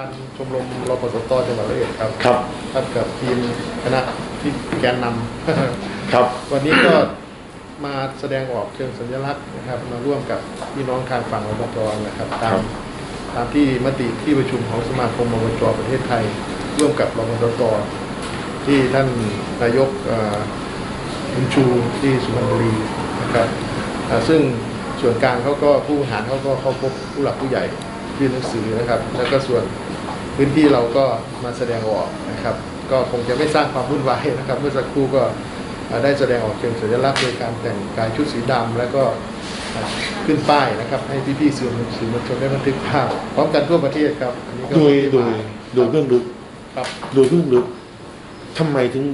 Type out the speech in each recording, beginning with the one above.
านชมรมรปสตจังหวัดร้อยเอ็ดครับครับท่านกับทีมคณะที่แกนนำครับ วันนี้ก็มาแสดงออกเชิงสัญลักษณ์นะครับ มาร่วมกับพี่น้องทางฝั่งอบจนะครับตามตามที่มติที่ประชุมของสมาคมอบจประเทศไทย ร่วมกับรปสตที่ท่านนายกเอ่อบุญชูที่สุพรรณบุรีนะครับอ่าซึ่งส่วนกลางเขาก็ผู้บริหารเขาก็เข้าพบผู้หลักผู้ใหญ่ยื่นหนังสือนะครับ แล้วก็ส่วน พื้นที่เราก็มาแสดงออกนะครับ ก็คงจะไม่สร้างความวุ่นวายนะครับ เมื่อสักครู่ก็อ่าได้แสดงออกเชิงสัญลักษณ์โดยการแต่งกายชุดสีดำแล้วก็อ่าขึ้นป้ายนะครับ ให้พี่ๆสื่อมวลสื่อมวลชนได้บันทึกภาพพร้อมกันทั่วประเทศครับอันนี้ก็โดยโดยมาโดยเบื้องลึกครับโดยเบื้องลึกทำไมถึง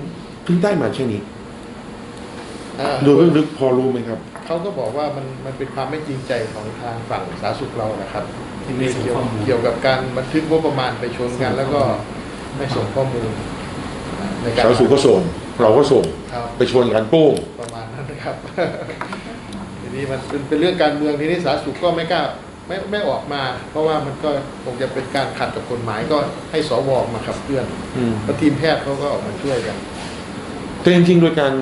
ถึงได้มาเช่นนี้อ่าโดยเบื้องลึกพอรู้ไหมครับเขาก็บอกว่ามันมันเป็นความไม่จริงใจของทางฝั่งสาธารณสุขเรานะครับที่ไม่ส่งเกี่ยวข้อมูลเกี่ยวกับการบันทึกงบประมาณไปชนกัน แล้วก็ไม่ส่งข้อมูลในการสาวสุขก็ส่ง เราก็ส่งครับไปชวนกันโป้งประมาณนั้นนะครับ ทีนี้มันเป็นเป็นเรื่องการเมืองทีนี้สาธารณสุขก็ไม่กล้าไม่ไม่ออกมา เพราะว่ามันก็คงจะเป็นการขัดกับกฎหมายก็ให้สวออกมาขับเคลื่อนอืมแล้วทีมแพทย์เขาก็ออกมาช่วยกัน แต่จริงๆโดยการ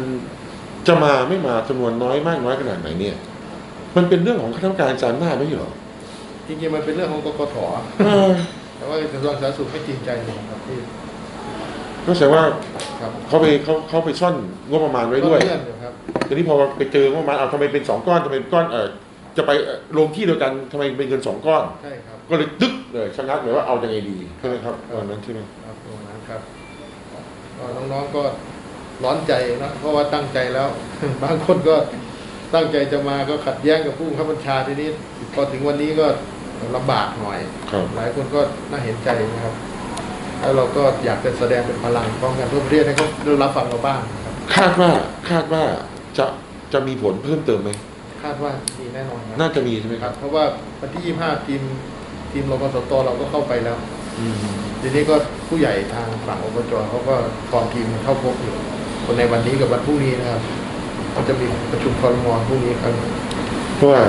จะมาไม่มาจำนวนน้อยมากน้อยขนาดไหนเนี่ย มันเป็นเรื่องของคณะกรรมการจานหน้าไม่ใช่เหรอ จริงๆมันเป็นเรื่องของกกตเออแต่ว่ากระทรวงสาธารณสุขไม่จริงใจเลยครับที่ก็แสดงว่าครับเขาไปเขาเขาไปซ่อนงบประมาณไว้ด้วยก็เลื่อนอยู่ครับ ทีนี้พอไปเจองบประมาณเอาทำไมเป็นสองก้อนทำไมเป็นก้อนเออจะไปเอ่อลงที่เดียวกันทำไมเป็นเงินสองก้อน ใช่ครับก็เลยตึ๊กเลยชะงักเลยว่าเอายังไงดีใช่ไหมครับตอนนั้นใช่ไหมครับตรงนั้นครับก็น้องๆก็ร้อนใจนะเพราะว่าตั้งใจแล้ว บางคนก็ตั้งใจจะมาก็ขัดแย้งกับผู้บังคับบัญชาทีนี้ พอถึงวันนี้ก็ ลำบากหน่อย ครับ หลายคนก็น่าเห็นใจนะครับ แล้วเราก็อยากจะแสดงเป็นพลังป้องกันทั่วประเทศให้เขาได้รับฟังเราบ้างครับคาดว่าคาดว่าจะจะมีผลเพิ่มเติมไหมคาดว่ามีแน่นอนครับน่าจะมีใช่ไหมคครัรับบ เพราะว่าวันที่ 25 ทีมทีมรปสตเราก็เข้าไปแล้ว อืมทีนี้ก็ผู้ใหญ่ทางฝั่งอบจเขาก็กองทีมเข้าพบอยู่คนในวันนี้กับวันพรุ่งนี้นะครับก็จะมีประชุมคอรมอพรุ่งนี้ครับเพราะว่า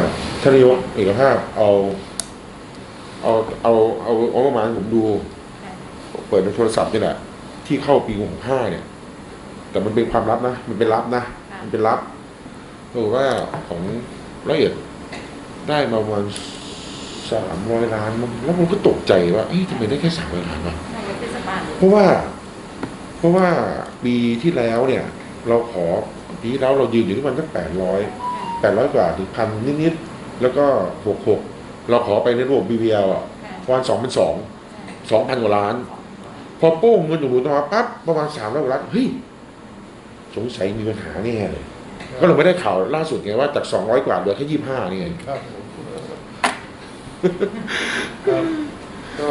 ท่านนายกเอกภาพเอา เอาเอาเอาเอาประมาณผมดู เปิดในโทรศัพท์นี่แหละที่เข้าปีหกห้าเนี่ย แต่มันเป็นความลับนะมันเป็นลับนะมันเป็นลับบอกว่าของร้อยเอ็ดได้มาประมาณสามร้อยล้านมั้งแล้วผมก็ตกใจว่าเอ้ยทำไมได้แค่สามร้อยล้านวะนายกเทศบาลเพราะว่า เพราะว่าปีที่แล้วเนี่ย เราขอปีที่แล้วเรายืนอยู่ที่มันสักแปดร้อยแปดร้อยกว่าถึงพันนิดๆแล้วก็หกหก เราขอไปในระบบ BBL อะประมาณสองพันสองสองพันกว่าล้าน พอโป้งเงินอยู่หลุดมาปั๊บประมาณสามร้อยกว่าล้านเฮ้ยสงสัยมีปัญหาแน่เลยก็เลยไม่ได้ข่าวล่าสุดไงว่าจากสองร้อยกว่าเหลือแค่ยี่ห้านี่ไงครับผมครับก็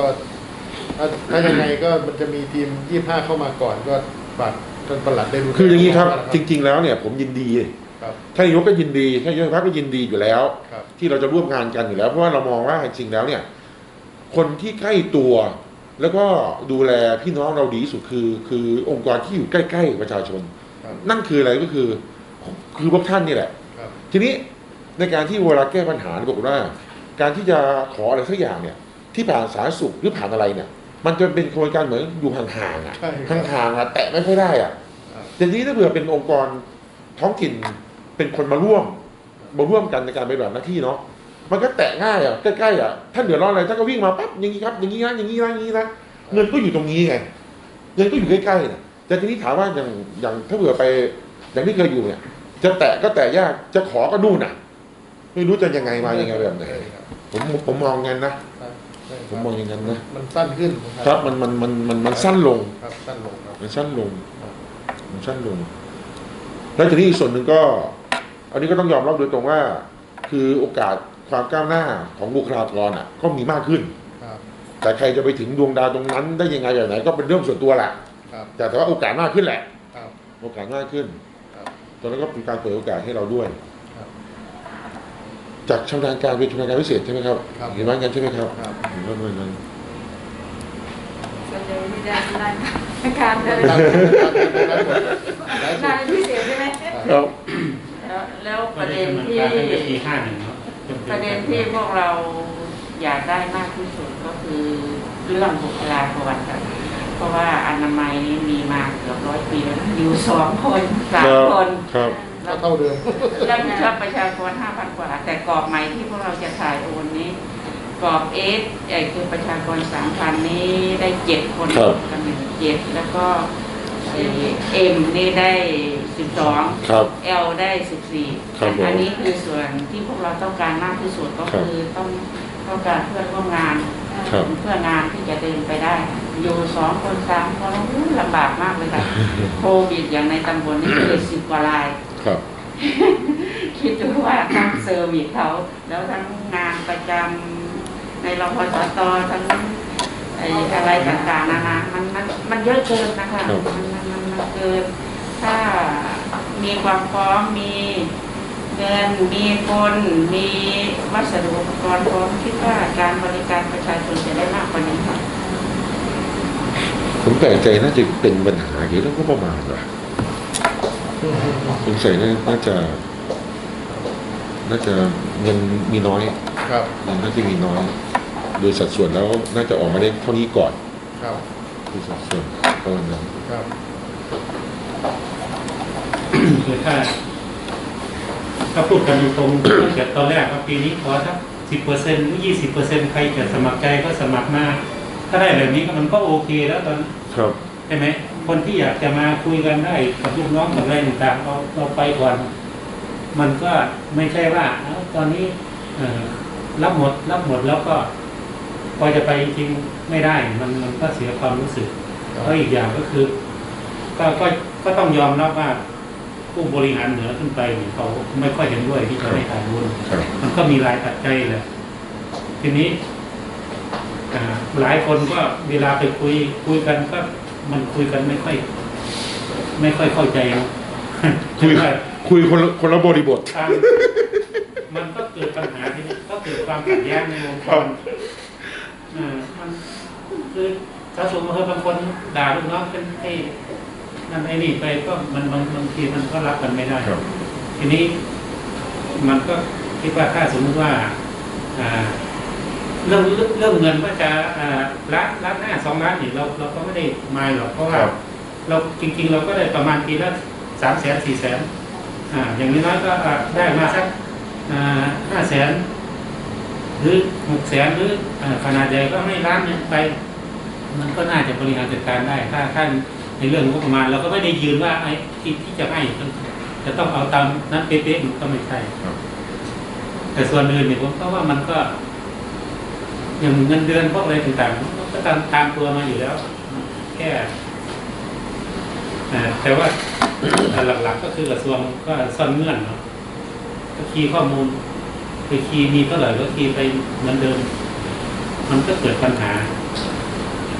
ถ้าถ้ายังไงก็มันจะมีทีม25เข้ามาก่อนก็ฝากท่านประหลัดได้รู้คืออย่างนี้ครับนะจริง ๆ แล้วเนี่ย ผมยินดีครับ ท่านนายกก็ยินดีท่านนายกพักก็ยินดีอยู่แล้วครับที่เราจะร่วมงานกันอยู่แล้ว เพราะว่าเรามองว่าจริงๆแล้วเนี่ย คนที่ใกล้ตัว แล้วก็ดูแลพี่น้องเราดีที่สุดคือ คือองค์กรที่อยู่ใกล้ ๆ ประชาชนครับนั่นคืออะไรก็คือ คือพวกท่านนี่แหละครับทีนี้ในการที่เวลาแก้ปัญหาเนี่ยบอกว่า การที่จะขออะไรสักอย่างเนี่ย ที่ผ่านสาธารณสุขหรือผ่านอะไรเนี่ย มันจะเป็นโครงการเหมือนอยู่ห่างๆอะใช่ครับห่างๆอะแตะไม่ค่อยได้อะครับแต่ทีนี้ถ้าเผื่อเป็นองค์กรท้องถิ่น เป็นคนมาร่วมมาร่วมกันในการปฏิบัติหน้าที่เนาะมันก็แตะง่ายอะใกล้ๆอะท่านเดือดร้อนอะไรท่านก็วิ่งมาปั๊บอย่างนี้ครับ อย่างนี้นะอย่างนี้นะอย่างนี้นะเงินก็อยู่ตรงนี้ไงเงินก็อยู่ใกล้ๆนะแต่ทีนี้ถามว่าอย่างอย่างถ้าเผื่อไป อย่างที่เคยอยู่เนี่ย จะแตะก็แตะยากจะขอก็นู่นน่ะ ไม่รู้จะยังไงมายังไงแบบไหนใช่ครับผมผมมองงั้นนะใช่คผรับมมองอย่างนั้นนะมันสั้นขึ้นครับมันมันมันมันมันสั้นลงครับสั้นลงครับมันสั้นลงมันสั้นลง แล้วทีนี้อีกส่วนหนึ่งก็ อันนี้ก็ต้องยอมรับโดยตรงว่า คือโอกาสความก้าวหน้าของบุคลากรอะ ก็มีมากขึ้นครับแต่ใครจะไปถึงดวงดาวตรงนั้น ได้ยังไงอย่างไหนก็เป็นเรื่องส่วนตัวแหละครับแต่แต่ว่าโอกาสมากขึ้นแหละครับโอกาสมากขึ้นครับตอนนั้นก็เป็นการเปิดโอกาสให้เราด้วยครับจากชำนาญการเป็นชำนาญการพิเศษใช่ไหมครับครับเห็นว่างั้นใช่ไหมครับครับเห็นว่างั้นส่วนใหญ่ที่ได้นายการเลยตามตามตามนั้นหมดหลายสุนาดยพิเศษใช่ไหมครับ แล้วแล้วปก็ระได้เด็นดำเนินที่การตั้งแต่ปีห้าหนึ่งเนาะจนถึงประเด็นที่พวกเราอยากได้มากที่สุดก็คือเรื่องบุคลากรค่ะเพราะว่าอนามัยนี้มีมาเกือบร้อยปีแล้วอยู่สองคนสามคนครับก็เท่าเดิมรับผิดชอบประชากรห้าพันกว่า แต่กรอบใหม่ที่พวกเราจะถ่ายโอนนี้กรอบเอสใหญ่คือประชากรสามพันนี้ได้เจ็ดคนครับกันหนึ่งเจ็ดแล้วก็เอ็มนี่ได้ สิบสองครับเอลได้สิบสี่ครับผมอันี้คือส่วนที่พวกเราต้องการมากที่สุดก็ครับ คือต้องต้องการเพื่อนร่วมงาน ครับ เพื่องานที่จะเดินไปได้ อยู่สองคนสามคนอู้ลำบากมากเลยค่ะ โควิดอย่างในตำบลนี่คือสิบกว่าราย ครับ คิดดูว่าทั้งเซอร์วิสเขา แล้วทั้งงานประจำในรพสตทั้งไอ้อะไรต่างๆนานามันมันมันเยอะเกินนะคะ ครับ มันมันมันมันเกิน ถ้า มีความพร้อมมีเงินมีคนมีวัสดุอุปกรณ์พร้อมคิดว่าการบริการประชาชนจะได้มากกว่านี้ค่ะผมแปลกใจน่าจะเป็นปัญหาเกี่ยวกับเรื่องงบประมาณว่ะสงสัยน่าน่าจะ น่าจะเงินมีน้อยครับเงินน่าจะมีน้อย โดยสัดส่วนแล้วน่าจะออกมาได้เท่านี้ก่อน ครับโดยสัดส่วนประมาณนั้นครับ คือถ้าถ้าพูดกันตรงๆตั้งแต่ตอนแรกว่าปีนี้ขอสักสิบเปอร์เซ็นต์หรือยี่สิบเปอร์เซ็นต์ใครจะสมัครใจก็สมัครมาถ้าได้แบบนี้ก็มันก็โอเคแล้วตอนครับใช่ไหมคนที่อยากจะมาคุยกันได้กับลูกน้องกับอะไรต่างๆเราเราไปก่อน มันก็ไม่ใช่ว่าเอ้าตอนนี้เอ่อรับหมด รับหมดแล้วก็พอจะไปจริงๆไม่ได้ มันมันก็เสียความรู้สึกครับก็อีกอย่างก็คือ ก็ก็ก็ต้องยอมรับว่า ผู้บริหารเหนือขึ้นไปเนี่ยเขาไม่ค่อยเห็นด้วยที่จะให้ถ่ายรุนครับมันก็มีรายปัจจัยแหละทีนี้อ่าหลายคนก็เวลาไปคุยคุยกันก็มันคุยกันไม่ค่อย ไม่ค่อยเข้าใจนะคุยว่าคุยคนละคนละบริบททางมันก็เกิดปัญหาที่นี่ก็เกิดความขัดแย้งในองค์กรอ่ามันคือถ้าสมมติว่าบางคนด่าลูกน้องเป็นไอ้ นั่นไอ้นี่ไปก็มันบางบางทีมันก็รับกันไม่ได้ครับทีนี้มันก็คิดว่าถ้าสมมติว่าอ่าเรื่องเรื่องเงินว่าจะอ่าล้านล้านห้าสองล้านนี่เราเราก็ไม่ได้มายหรอกเพราะว่าครับเราจริง ๆ เราก็ได้ประมาณปีละสามแสนสี่แสนอ่าอย่างน้อยๆก็อ่าได้มาสักอ่าห้าแสนหรือหกแสนหรืออ่าขนาดใหญ่ก็ให้ล้านหนึงไป มันก็น่าจะบริหารจัดการได้ ถ้าท่าน ในเรื่องงบประมาณเราก็ไม่ได้ยืนว่าไอ้ที่ที่จะให้จะต้องเอาตามนั้นเป๊ะๆมันก็ไม่ใช่ครับแต่ส่วนอื่นเนี่ยผมก็ว่ามันก็ อย่างเงินเดือนพวกอะไรต่างๆมันก็ตามตามตัวมาอยู่แล้ว แค่อ่าแต่ว่าหลักๆก็คือกระทรวงก็ซ่อนเงื่อนเนาะก็คีย์ข้อมูลไปคีย์มีเท่าไหร่ก็คีย์ไปเหมือนเดิม มันก็เกิดปัญหา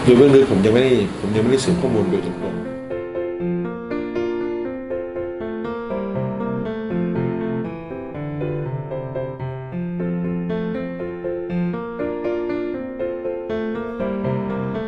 โดยเบื้องลึกผมยังไม่ได้ผมยังไม่ได้สืบข้อมูลโดยตรง